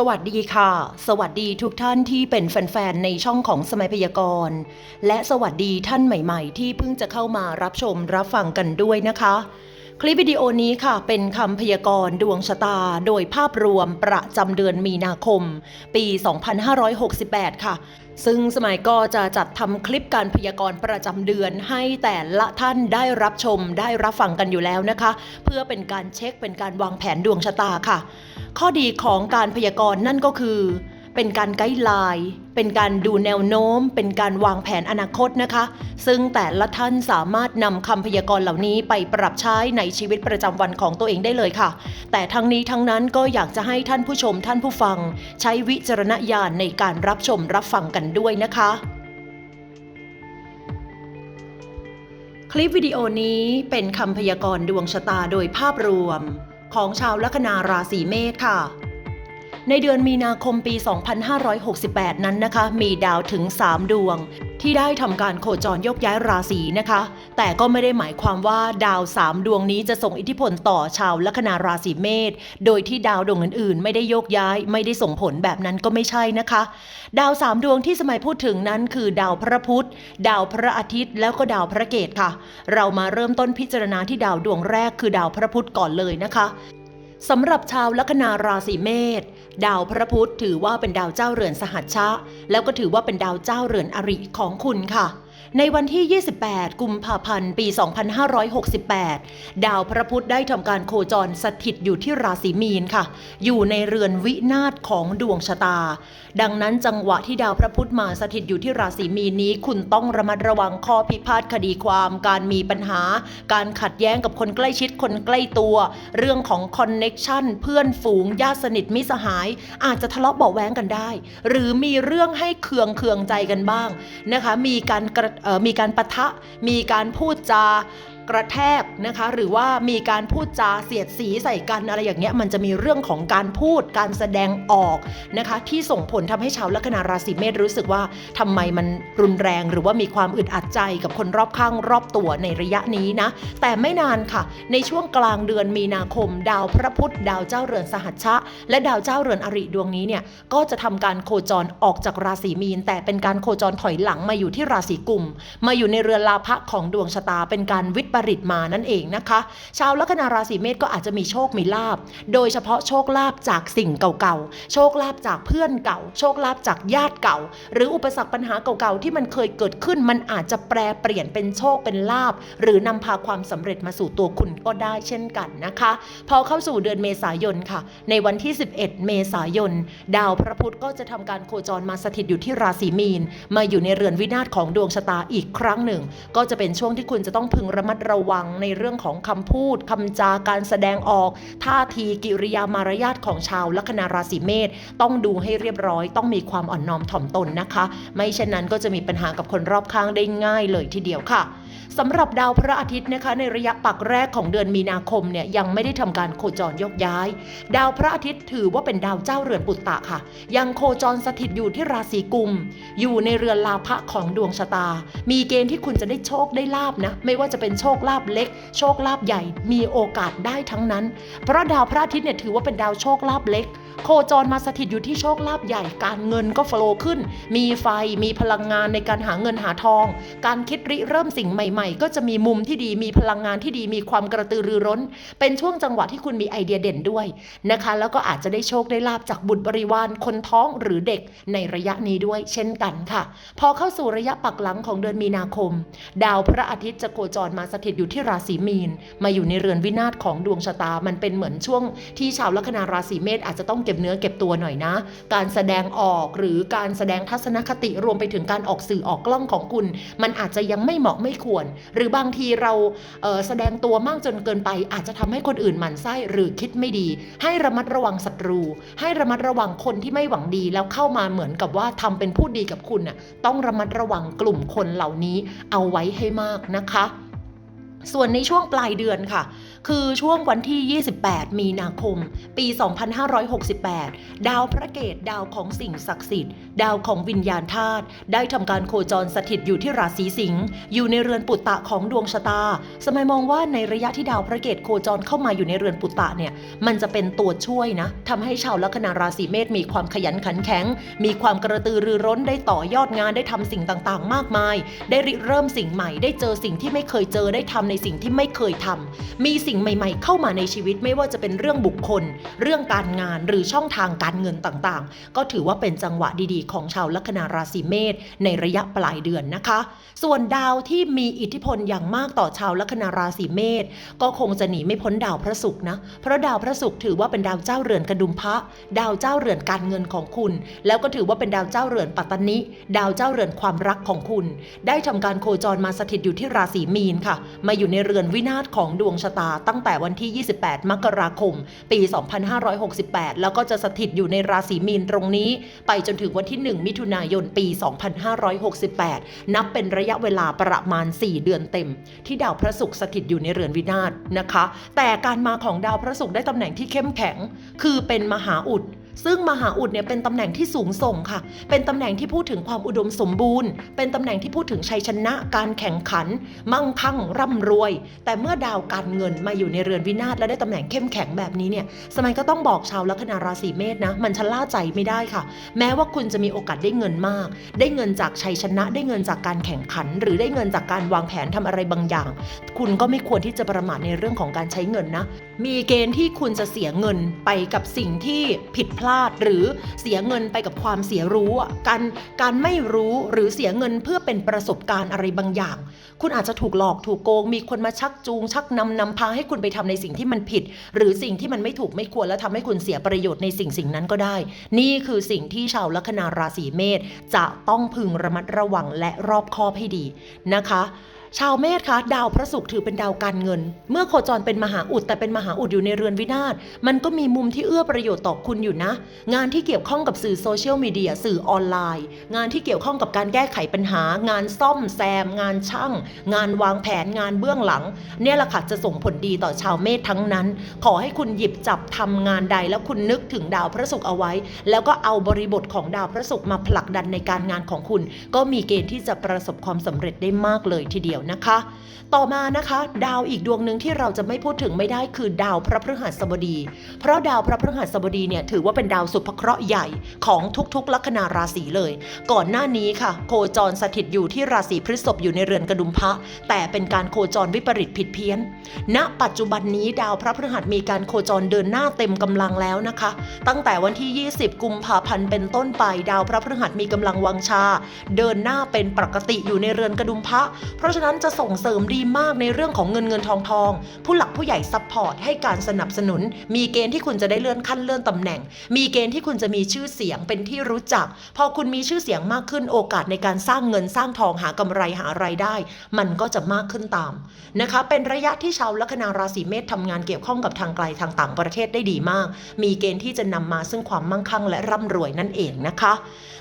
สวัสดีค่ะ สวัสดีทุกท่านที่เป็นแฟนๆ ในช่องของสมัยพยากรณ์ และสวัสดีท่านใหม่ๆ ที่เพิ่งจะเข้ามารับชมรับฟังกันด้วยนะคะ คลิปวิดีโอนี้ค่ะ เป็นคำพยากรณ์ดวงชะตา โดยภาพรวมประจำเดือนมีนาคม ปี 2568 ค่ะ ซึ่งสมัยก็จะจัดทำคลิปการพยากรณ์ประจำเดือนให้แต่ละท่านได้รับชมได้รับฟังกันอยู่แล้วนะคะ เพื่อเป็นการเช็คเป็นการวางแผนดวงชะตาค่ะ ข้อดีของการพยากรณ์นั่นก็คือ เป็นการไกด์ไลน์ เป็นการดูแนวโน้ม เป็นการวางแผนอนาคตนะคะ ซึ่งแต่ละท่านสามารถนำคำพยากรณ์เหล่านี้ไปปรับใช้ในชีวิตประจำวันของตัวเองได้เลยค่ะ แต่ทั้งนี้ทั้งนั้นก็อยากจะให้ท่านผู้ชมท่านผู้ฟัง ใช้วิจารณญาณในการรับชมรับฟังกันด้วยนะคะคลิปวิดีโอนี้เป็นคำพยากรณ์ดวงชะตาโดยภาพรวม ของชาวลัคนาราศีเมษค่ะ ในเดือนมีนาคมปี 2568 นั้นนะคะ มีดาวถึง 3 ดวง ที่ได้ทำการโคจรยกย้ายราศีนะคะ แต่ก็ไม่ได้หมายความว่าดาว 3 ดวงนี้จะส่งอิทธิพลต่อชาวลัคนาราศีเมษโดยที่ดาวดวงอื่นๆ ไม่ได้โยกย้ายไม่ได้ส่งผลแบบนั้นก็ไม่ใช่นะคะ ดาว 3 ดวงที่สมัยพูดถึงนั้นคือดาวพระพุธดาวพระอาทิตย์ แล้วก็ดาวพระเกตค่ะ เรามาเริ่มต้นพิจารณาที่ดาวดวงแรกคือดาวพระพุธก่อนเลยนะคะสำหรับชาวลัคนาราศีเมษ ดาวพระพุธถือว่าเป็นดาวเจ้าเรือนสหัชชะ แล้วก็ถือว่าเป็นดาวเจ้าเรือนอริของคุณค่ะ ในวันที่ 28 กุมภาพันธ์ ปี 2568 ดาวพระพุธได้ทำการโคจรสถิตอยู่ที่ราศีมีนค่ะ อยู่ในเรือนวินาศของดวงชะตา ดังนั้นจังหวะที่ดาวพระพุธมาสถิตอยู่ที่ราศีมีนนี้ คุณต้องระมัดระวังข้อพิพาทคดีความ การมีปัญหา การขัดแย้งกับคนใกล้ชิดคนใกล้ตัว เรื่องของคอนเน็กชันเพื่อนฝูงญาติสนิทมิสหาย อาจจะทะเลาะเบาแว้งกันได้ หรือมีเรื่องให้เคืองเคืองใจกันบ้างนะคะ มีการกระมีการปะทะ มีการพูดจา กระแทกนะคะ หรือว่ามีการพูดจาเสียดสีใส่กันอะไรอย่างเงี้ยมันจะมีเรื่องของการพูดการแสดงออกนะคะ ที่ส่งผลทำให้ชาวลัคนาราศีเมษรู้สึกว่าทำไมมันรุนแรง หรือว่ามีความอึดอัดใจกับคนรอบข้างรอบตัวในระยะนี้นะ แต่ไม่นานค่ะ ในช่วงกลางเดือนมีนาคม ดาวพระพุธดาวเจ้าเรือนสหัชชะ และดาวเจ้าเรือนอริดวงนี้เนี่ยก็จะทำการโคจรออกจากราศีมีน แต่เป็นการโคจรถอยหลังมาอยู่ที่ราศีกุม มาอยู่ในเรือนลาภะของดวงชะตาเป็นการวิปริตมานั่นเองนะคะ ชาวลัคนาราศีเมษก็อาจจะมีโชคมีลาบ โดยเฉพาะโชคลาบจากสิ่งเก่าๆ โชคลาบจากเพื่อนเก่า โชคลาบจากญาติเก่า หรืออุปสรรคปัญหาเก่าๆ ที่มันเคยเกิดขึ้น มันอาจจะแปรเปลี่ยนเป็นโชคเป็นลาบ หรือนำพาความสำเร็จมาสู่ตัวคุณก็ได้เช่นกันนะคะ พอเข้าสู่เดือนเมษายนค่ะ ในวันที่ 11 เมษายน ดาวพระพุธก็จะทำการโคจรมาสถิตอยู่ที่ราศีมีน มาอยู่ในเรือนวินาศของดวงชะตาอีกครั้งหนึ่ง ก็จะเป็นช่วงที่คุณจะต้องพึงระมัดระวังในเรื่องของคำพูดคำจาการแสดงออก ท่าทีกิริยามารยาทของชาวลัคนาราศีเมษต้องดูให้เรียบร้อย ต้องมีความอ่อนน้อมถ่อมตนนะคะ ไม่เช่นนั้นก็จะมีปัญหากับคนรอบข้างได้ง่ายเลยทีเดียวค่ะ สำหรับดาวพระอาทิตย์นะคะในระยะปักแรกของเดือนมีนาคมเนี่ยยังไม่ได้ทำการโคจรยกย้าย ดาวพระอาทิตย์ถือว่าเป็นดาวเจ้าเรือนปุตตะค่ะ ยังโคจรสถิตอยู่ที่ราศีกุม อยู่ในเรือนลาภะของดวงชะตา มีเกณฑ์ที่คุณจะได้โชคได้ลาบนะ ไม่ว่าจะเป็นโชคลาบเล็ก โชคลาบใหญ่ มีโอกาสได้ทั้งนั้น เพราะดาวพระอาทิตย์เนี่ยถือว่าเป็นดาวโชคลาบเล็ก โคจรมาสถิตอยู่ที่โชคลาภใหญ่ การเงินก็โฟลว์ขึ้น มีไฟมีพลังงานในการหาเงินหาทอง การคิดริเริ่มสิ่งใหม่ๆ ก็จะมีมุมที่ดีมีพลังงานที่ดีมีความกระตือรือร้น เป็นช่วงจังหวะที่คุณมีไอเดียเด่นด้วยนะคะ แล้วก็อาจจะได้โชคได้ลาบจากบุตรบริวารคนท้องหรือเด็กในระยะนี้ด้วย เช่นกันค่ะ พอเข้าสู่ระยะปักหลังของเดือนมีนาคม ดาวพระอาทิตย์จะโคจรมาสถิตอยู่ที่ราศีมีน มาอยู่ในเรือนวินาศของดวงชะตามันเป็นเหมือนช่วงที่ชาวลัคนาราศีเมษอาจจะต้องเก็บเนื้อเก็บตัวหน่อยนะ การแสดงออกหรือการแสดงทัศนคติรวมไปถึงการออกสื่อออกกล้องของคุณ มันอาจจะยังไม่เหมาะไม่ควร หรือบางทีเราเออแสดงตัวมากจนเกินไป อาจจะทำให้คนอื่นหมั่นไส้หรือคิดไม่ดี ให้ระมัดระวังศัตรู ให้ระมัดระวังคนที่ไม่หวังดีแล้วเข้ามาเหมือนกับว่าทำเป็นพูดดีกับคุณน่ะต้องระมัดระวังกลุ่มคนเหล่านี้เอาไว้ให้มากนะคะ ส่วนในช่วงปลายเดือนค่ะ คือช่วงวันที่ 28 มีนาคม ปี 2568 ดาวพระเกตดาวของสิ่งศักดิ์สิทธิ์ ดาวของวิญญาณธาตุได้ทำการโคจรสถิตอยู่ที่ราศีสิงห์อยู่ในเรือนปุตตะของดวงชะตา สมัยมองว่าในระยะที่ดาวพระเกตโคจรเข้ามาอยู่ในเรือนปุตตะเนี่ยมันจะเป็นตัวช่วยนะทำให้ชาวลัคนาราศีเมษมีความขยันขันแข็ง มีความกระตือรือร้นได้ต่อยอดงานได้ทำสิ่งต่างๆ มากมาย ได้ริเริ่มสิ่งใหม่ ได้เจอสิ่งที่ไม่เคยเจอได้ทำในสิ่งที่ไม่เคยทำมีสิ่งใหม่ๆ เข้ามาในชีวิตไม่ว่าจะเป็นเรื่องบุคคล เรื่องการงานหรือช่องทางการเงินต่างๆ ก็ถือว่าเป็นจังหวะดีๆ ของชาวลัคนาราศีเมษในระยะปลายเดือนนะคะ ส่วนดาวที่มีอิทธิพลอย่างมากต่อชาวลัคนาราศีเมษก็คงจะหนีไม่พ้นดาวพระศุกร์นะ เพราะดาวพระศุกร์ถือว่าเป็นดาวเจ้าเรือนกระดุมพระดาวเจ้าเรือนการเงินของคุณ แล้วก็ถือว่าเป็นดาวเจ้าเรือนปัตตนิดาวเจ้าเรือนความรักของคุณ ได้ทำการโคจรมาสถิตอยู่ที่ราศีมีนค่ะ มาอยู่ในเรือนวินาศของดวงชะตาตั้งแต่วันที่ 28 มกราคม ปี 2568 แล้วก็จะสถิตอยู่ในราศีมีนตรงนี้ ไปจนถึงวันที่ 1 มิถุนายนปี 2568 นับเป็นระยะเวลาประมาณ 4 เดือนเต็ม ที่ดาวพระศุกร์สถิตอยู่ในเรือนวินาศนะคะ แต่การมาของดาวพระศุกร์ได้ตำแหน่งที่เข้มแข็ง คือเป็นมหาอุด ซึ่งมหาอุดเนี่ยเป็นตำแหน่งที่สูงส่งค่ะ เป็นตำแหน่งที่พูดถึงความอุดมสมบูรณ์ เป็นตำแหน่งที่พูดถึงชัยชนะ การแข่งขัน มั่งคั่งร่ำรวย แต่เมื่อดาวการเงินมาอยู่ในเรือนวินาศและได้ตำแหน่งเข้มแข็งแบบนี้เนี่ยสมัยก็ต้องบอกชาวลัคนาราศีเมษนะ มันชะล่าใจไม่ได้ค่ะ แม้ว่าคุณจะมีโอกาสได้เงินมาก ได้เงินจากชัยชนะ ได้เงินจากการแข่งขัน หรือได้เงินจากการวางแผนทำอะไรบางอย่าง คุณก็ไม่ควรที่จะประมาทในเรื่องของการใช้เงินนะ มีเกณฑ์ที่คุณจะเสียเงินไปกับสิ่งที่ผิดพลาดหรือเสียเงินไปกับความเสียรู้การการไม่รู้หรือเสียเงินเพื่อเป็นประสบการณ์อะไรบางอย่าง คุณอาจจะถูกหลอกถูกโกง มีคนมาชักจูง ชักนำนำพาให้คุณไปทำในสิ่งที่มันผิด หรือสิ่งที่มันไม่ถูกไม่ควรและทำให้คุณเสียประโยชน์ในสิ่งสิ่งนั้นก็ได้ นี่คือสิ่งที่ชาวลัคนาราศีเมษจะต้องพึงระมัดระวังและรอบคอบให้ดีนะคะ ชาวเมษคะดาวพระศุกร์ถือเป็นดาวการเงิน เมื่อโคจรเป็นมหาอุดแต่เป็นมหาอุดอยู่ในเรือนวินาศมันก็มีมุมที่เอื้อประโยชน์ต่อคุณอยู่นะ งานที่เกี่ยวข้องกับสื่อโซเชียลมีเดียสื่อออนไลน์ งานที่เกี่ยวข้องกับการแก้ไขปัญหา งานซ่อมแซม งานช่าง งานวางแผนงานเบื้องหลัง เนี่ยแหละค่ะจะส่งผลดีต่อชาวเมษทั้งนั้น ขอให้คุณหยิบจับทำงานใด แล้วคุณนึกถึงดาวพระศุกร์เอาไว้ แล้วก็เอาบริบทของดาวพระศุกร์มาผลักดันในการงานของคุณ ก็มีเกณฑ์ที่จะประสบความสำเร็จได้มากเลยทีเดียวนะคะ ต่อมานะคะ ดาวอีกดวงหนึ่งที่เราจะไม่พูดถึงไม่ได้คือดาวพระพฤหัสบดี เพราะดาวพระพฤหัสบดีเนี่ยถือว่าเป็นดาวสุภเคราะห์ใหญ่ของทุกๆ ลัคนาราศีเลย ก่อนหน้านี้ค่ะ โคจรสถิตอยู่ที่ราศีพฤษภอยู่ในเรือนกระดุมพระ แต่เป็นการโคจรวิปริตผิดเพี้ยน ณ ปัจจุบันนี้ดาวพระพฤหัสมีการโคจรเดินหน้าเต็มกำลังแล้วนะคะ ตั้งแต่วันที่ 20 กุมภาพันธ์เป็นต้นไป ดาวพระพฤหัสมีกำลังวังชา เดินหน้าเป็นปกติอยู่ในเรือนกระดุมพระ เพราะฉะนั้นั้นจะส่งเสริมดีมากในเรื่องของเงินเงินทองทอง ผู้หลักผู้ใหญ่ซัพพอร์ตให้การสนับสนุน มีเกณฑ์ที่คุณจะได้เลื่อนขั้นเลื่อนตำแหน่ง มีเกณฑ์ที่คุณจะมีชื่อเสียงเป็นที่รู้จัก พอคุณมีชื่อเสียงมากขึ้นโอกาสในการสร้างเงินสร้างทองหากำไรหาไรายได้ มันก็จะมากขึ้นตามนะคะ เป็นระยะที่ชาวลัคนาราศีเมษทำงานเกี่ยวข้องกับทางไกลทางต่างประเทศได้ดีมาก มีเกณฑ์ที่จะนำมาซึ่งความมั่งคั่งและร่ำรวยนั่นเองนะคะ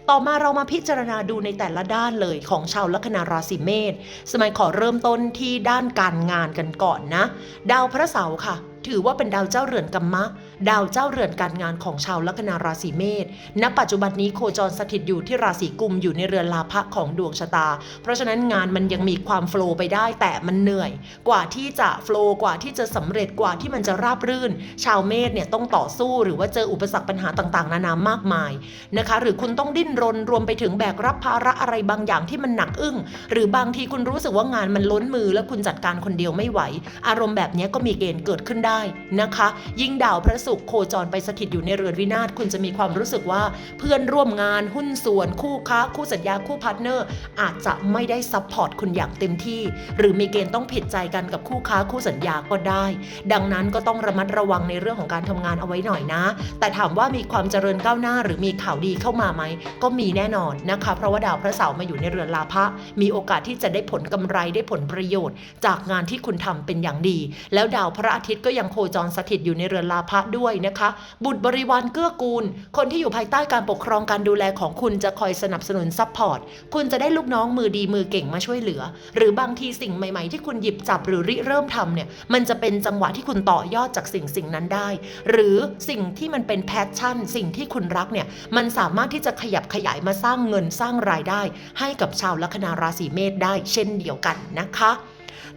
ต่อมาเรามาพิจารณาดูในแต่ละด้านเลยของชาวลัคนาราศีเมษสมัยขอเริ่มต้นที่ด้านการงานกันก่อนนะ ดาวพระเสาร์ค่ะ ถือว่าเป็นดาวเจ้าเรือนกรรมะดาวเจ้าเรือนการงานของชาวลัคนาราศีเมษณปัจจุบันนี้โคจรสถิตอยู่ที่ราศีกุมอยู่ในเรือนลาภะของดวงชะตา เพราะฉะนั้นงานมันยังมีความโฟล์ไปได้แต่มันเหนื่อย กว่าที่จะโฟล์กว่าที่จะสำเร็จกว่าที่มันจะราบรื่น ชาวเมษเนี่ยต้องต่อสู้หรือว่าเจออุปสรรคปัญหาต่างๆ นานามากมายนะคะ หรือคุณต้องดิ้นรนรวมไปถึงแบกรับภาระอะไรบางอย่างที่มันหนักอึ้ง หรือบางทีคุณรู้สึกว่างานมันล้นมือ แล้วคุณจัดการคนเดียวไม่ไหว อารมณ์แบบนี้ก็มีเกณฑ์เกิดขึ้นได้นะคะ ยิ่งดาวพระศุกร์โคจรไปสถิตอยู่ในเรือนวินาศคุณจะมีความรู้สึกว่าเพื่อนร่วมงานหุ้นส่วน คู่ค้า คู่สัญญาคู่พาร์ทเนอร์ อาจจะไม่ได้ซัพพอร์ตคุณอย่างเต็มที่ หรือมีเกณฑ์ต้องผิดใจกันกับคู่ค้าคู่สัญญาก็ได้ ดังนั้นก็ต้องระมัดระวังในเรื่องของการทำงานเอาไว้หน่อยนะ แต่ถามว่ามีความเจริญก้าวหน้าหรือมีข่าวดีเข้ามาไหมก็มีแน่นอนนะคะ เพราะว่าดาวพระเสาร์มาอยู่ในเรือนลาภะมีโอกาสที่จะได้ผลกำไรได้ผลประโยชน์ จากงานที่คุณทำเป็นอย่างดี แล้วดาวพระอาทิตย์ก็ยังโคจรสถิตอยู่ในเรือนลาภะด้วยนะคะ บุตรบริวารเกื้อกูล คนที่อยู่ภายใต้การปกครองการดูแลของคุณจะคอยสนับสนุนซัพพอร์ต คุณจะได้ลูกน้องมือดีมือเก่งมาช่วยเหลือ หรือบางทีสิ่งใหม่ๆ ที่คุณหยิบจับหรือริเริ่มทำเนี่ย มันจะเป็นจังหวะที่คุณต่อยอดจากสิ่งสิ่งนั้นได้ หรือสิ่งที่มันเป็นแพชชั่น สิ่งที่คุณรักเนี่ย มันสามารถที่จะขยับขยายมาสร้างเงินสร้างรายได้ ให้กับชาวลัคนาราศีเมษได้ เช่นเดียวกันนะคะ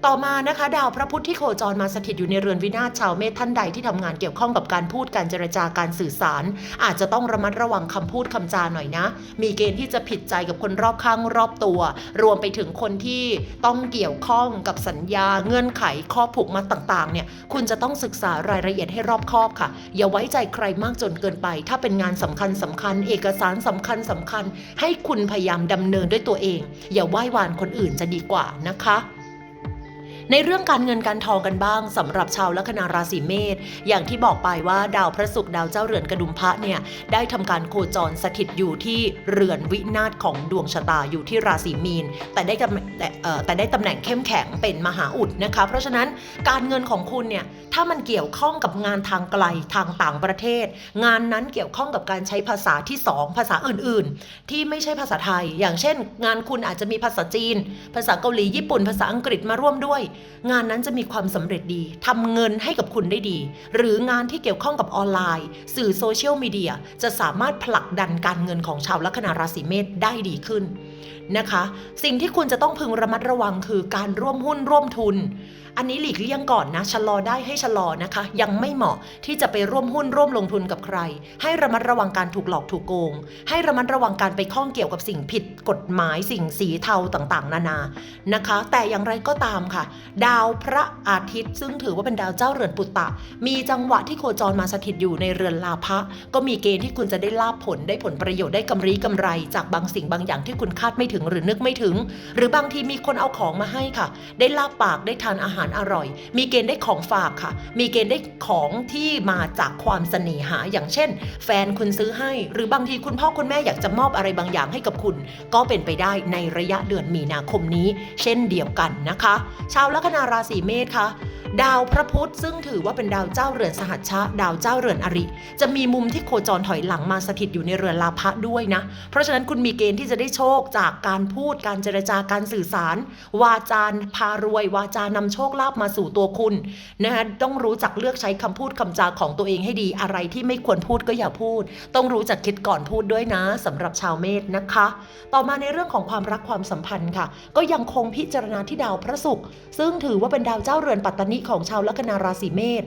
ต่อมานะคะ ดาวพระพุธที่โคจรมาสถิตอยู่ในเรือนวินาศชาวเมษท่านใดที่ทำงานเกี่ยวข้องกับการพูดการเจรจาการสื่อสาร อาจจะต้องระมัดระวังคำพูดคำจาหน่อยนะ มีเกณฑ์ที่จะผิดใจกับคนรอบข้างรอบตัว รวมไปถึงคนที่ต้องเกี่ยวข้องกับสัญญาเงื่อนไขข้อผูกมัดต่างๆเนี่ยคุณจะต้องศึกษารายละเอียดให้รอบคอบค่ะ อย่าไว้ใจใครมากจนเกินไป ถ้าเป็นงานสำคัญสำคัญ เอกสารสำคัญสำคัญ ให้คุณพยายามดำเนินด้วยตัวเอง อย่าไหว้วานคนอื่นจะดีกว่านะคะ ในเรื่องการเงินการทองกันบ้างสำหรับชาวลัคนาราศีเมษอย่างที่บอกไปว่าดาวพระศุกร์ดาวเจ้าเรือนกระดุมพระเนี่ยได้ทำการโคจรสถิตอยู่ที่เรือนวินาศของดวงชะตาอยู่ที่ราศีมีน แต่ได้แต่แต่ได้ตำแหน่งเข้มแข็งเป็นมหาอุดนะคะ เพราะฉะนั้นการเงินของคุณเนี่ยถ้ามันเกี่ยวข้องกับงานทางไกลทางต่างประเทศ งานนั้นเกี่ยวข้องกับการใช้ภาษาที่สองภาษาอื่น ๆ ที่ไม่ใช่ภาษาไทย อย่างเช่น งานคุณอาจจะมีภาษาจีน ภาษาเกาหลีญี่ปุ่น ภาษาอังกฤษมาร่วมด้วยงานนั้นจะมีความสำเร็จดีทำเงินให้กับคุณได้ดี หรืองานที่เกี่ยวข้องกับออนไลน์ สื่อโซเชียลมีเดียจะสามารถผลักดันการเงินของชาวลัคนาราศีเมษได้ดีขึ้น นะคะ สิ่งที่คุณจะต้องพึงระมัดระวังคือการร่วมหุ้นร่วมทุน อันนี้หลีกเลี่ยงก่อนนะชะลอได้ให้ชะลอนะคะ ยังไม่เหมาะที่จะไปร่วมหุ้นร่วมลงทุนกับใคร ให้ระมัดระวังการถูกหลอกถูกโกง ให้ระมัดระวังการไปข้องเกี่ยวกับสิ่งผิดกฎหมายสิ่งสีเทาต่างๆ นานานะคะ แต่อย่างไรก็ตามค่ะ ดาวพระอาทิตย์ ซึ่งถือว่าเป็นดาวเจ้าเรือนปุตตะ มีจังหวะที่โคจรมาสถิตอยู่ในเรือนลาภะก็มีเกณฑ์ที่คุณจะได้ลาบผลได้ผลประโยชน์ได้กำไรกำไร จากบางสิ่งบางอย่างที่คุณคาดไม่ถึงหรือนึกไม่ถึง หรือบางทีมีคนเอาของมาให้ค่ะ ได้ลาบปากได้ทานอาหารอร่อย มีเกณฑ์ได้ของฝากค่ะ มีเกณฑ์ได้ของที่มาจากความเสน่หา อย่างเช่น แฟนคุณซื้อให้ หรือบางทีคุณพ่อคุณแม่อยากจะมอบอะไรบางอย่างให้กับคุณ ก็เป็นไปได้ในระยะเดือนมีนาคมนี้ เช่นเดียวกันนะคะ ชาวลัคนาราศีเมษค่ะ ดาวพระพุธซึ่งถือว่าเป็นดาวเจ้าเรือนสหัชชะ ดาวเจ้าเรือนอริ จะมีมุมที่โคจรถอยหลังมาสถิตอยู่ในเรือนลาภะด้วยนะ เพราะฉะนั้นคุณมีเกณฑ์ที่จะได้โชคจากการพูดการเจรจาการสื่อสาร วาจาพารวย วาจานำโชคลาภมาสู่ตัวคุณนะคะต้องรู้จักเลือกใช้คำพูดคำจาของตัวเองให้ดีอะไรที่ไม่ควรพูดก็อย่าพูด ต้องรู้จักคิดก่อนพูดด้วยนะสำหรับชาวเมษนะคะ ต่อมาในเรื่องของความรักความสัมพันธ์ค่ะ ก็ยังคงพิจารณาที่ดาวพระศุกร์ซึ่งถือว่าเป็นดาวเจ้าเรือนปัตตานิของชาวลัคนาราศีเมษ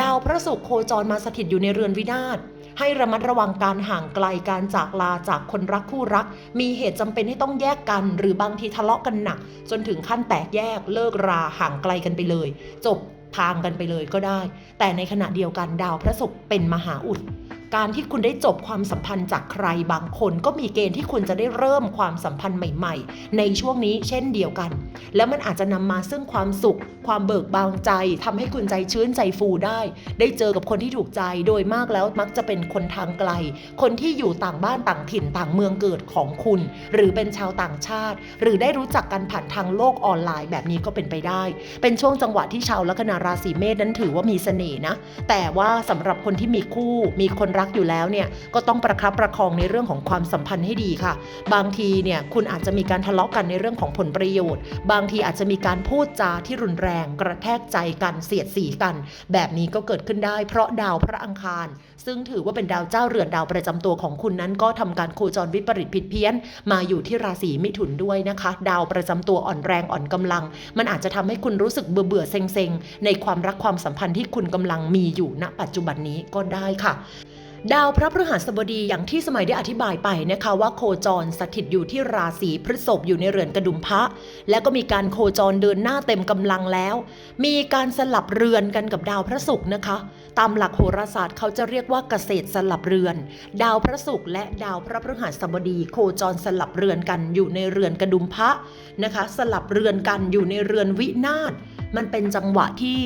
ดาวพระศุกร์โคจรมาสถิตอยู่ในเรือนวินาศให้ระมัดระวังการห่างไกลการจากลาจากคนรักคู่รัก มีเหตุจำเป็นให้ต้องแยกกัน หรือบางทีทะเลาะกันหนัก จนถึงขั้นแตกแยกเลิกราห่างไกลกันไปเลย จบทางกันไปเลยก็ได้ แต่ในขณะเดียวกันดาวพระศุกร์เป็นมหาอุด การที่คุณได้จบความสัมพันธ์จากใครบางคน ก็มีเกณฑ์ที่คุณจะได้เริ่มความสัมพันธ์ใหม่ ๆ ในช่วงนี้เช่นเดียวกัน แล้วมันอาจจะนำมาซึ่งความสุข ความเบิกบานใจทำให้คุณใจชื้นใจฟูได้ ได้เจอกับคนที่ถูกใจโดยมากแล้วมักจะเป็นคนทางไกล คนที่อยู่ต่างบ้านต่างถิ่นต่างเมืองเกิดของคุณ หรือเป็นชาวต่างชาติ หรือได้รู้จักกันผ่านทางโลกออนไลน์แบบนี้ก็เป็นไปได้ เป็นช่วงจังหวะที่ชาวลัคนาราศีเมษนั้นถือว่ามีเสน่ห์นะ แต่ว่าสำหรับคนที่มีคู่มีคนรักอยู่แล้วเนี่ยก็ต้องประครับประคองในเรื่องของความสัมพันธ์ให้ดีค่ะ บางทีเนี่ยคุณอาจจะมีการทะเลาะกันในเรื่องของผลประโยชน์ บางทีอาจจะมีการพูดจาที่รุนแรง กระแทกใจกันเสียดสีกัน แบบนี้ก็เกิดขึ้นได้เพราะดาวพระอังคาร ซึ่งถือว่าเป็นดาวเจ้าเรือนดาวประจำตัวของคุณนั้น ก็ทำการโคจรวิปริตผิดเพี้ยน มาอยู่ที่ราศีมิถุนด้วยนะคะ ดาวประจำตัวอ่อนแรงอ่อนกำลัง มันอาจจะทำให้คุณรู้สึกเบื่อเบื่อเซ็งเซ็งในความรักความสัมพันธ์ที่คุณกำลังมีอยู่ณปัจจุบันนี้ก็ได้ค่ะ ดาวพระพฤหัสบดีอย่างที่สมัยได้อธิบายไปนะคะว่าโคจรสถิตอยู่ที่ราศีพฤษภอยู่ในเรือนกระดุมพระ และก็มีการโคจรเดินหน้าเต็มกำลังแล้ว มีการสลับเรือนกันกับดาวพระศุกร์นะคะ ตามหลักโหราศาสตร์เขาจะเรียกว่าเกษตรสลับเรือน ดาวพระศุกร์และดาวพระพฤหัสบดีโคจรสลับเรือนกันอยู่ในเรือนกระดุมพระนะคะ สลับเรือนกันอยู่ในเรือนวินาศ มันเป็นจังหวะที่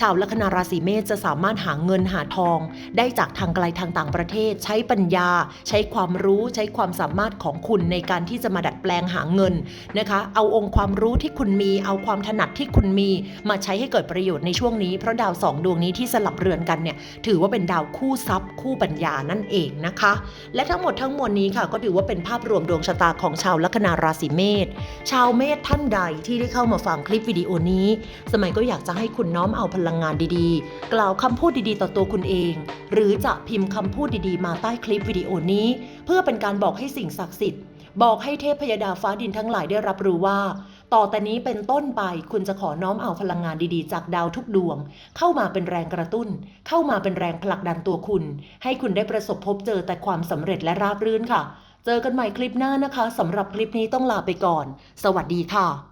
ชาวลัคนาราศีเมษจะสามารถหาเงินหาทอง ได้จากทางไกลทางต่างประเทศ ใช้ปัญญา ใช้ความรู้ใช้ความสามารถของคุณในการที่จะมาดัดแปลงหาเงินนะคะ เอาองค์ความรู้ที่คุณมี เอาความถนัดที่คุณมีมาใช้ให้เกิดประโยชน์ในช่วงนี้เพราะดาวสองดวงนี้ที่สลับเรือนกันเนี่ยถือว่าเป็นดาวคู่ทรัพย์ คู่ปัญญานั่นเองนะคะ และทั้งหมดทั้งมวลนี้ค่ะ ก็ถือว่าเป็นภาพรวมดวงชะตาของชาวลัคนาราศีเมษชาวเมษท่านใดที่ได้เข้ามาฟังคลิปวิดีโอนี้สมัยก็อยากจะให้คุณน้อมเอาพลังงานดีๆ กล่าวคำพูดดีๆ ต่อตัวคุณเอง หรือจะพิมพ์คำพูดดีๆ มาใต้คลิปวิดีโอนี้ เพื่อเป็นการบอกให้สิ่งศักดิ์สิทธิ์ บอกให้เทพพยดาฟ้าดินทั้งหลายได้รับรู้ว่า ต่อแต่นี้เป็นต้นไปคุณจะขอน้อมเอาพลังงานดีๆ จากดาวทุกดวง เข้ามาเป็นแรงกระตุ้น เข้ามาเป็นแรงผลักดันตัวคุณ ให้คุณได้ประสบพบเจอแต่ความสำเร็จและราบรื่นค่ะ เจอกันใหม่คลิปหน้านะคะสำหรับคลิปนี้ต้องลาไปก่อน สวัสดีค่ะ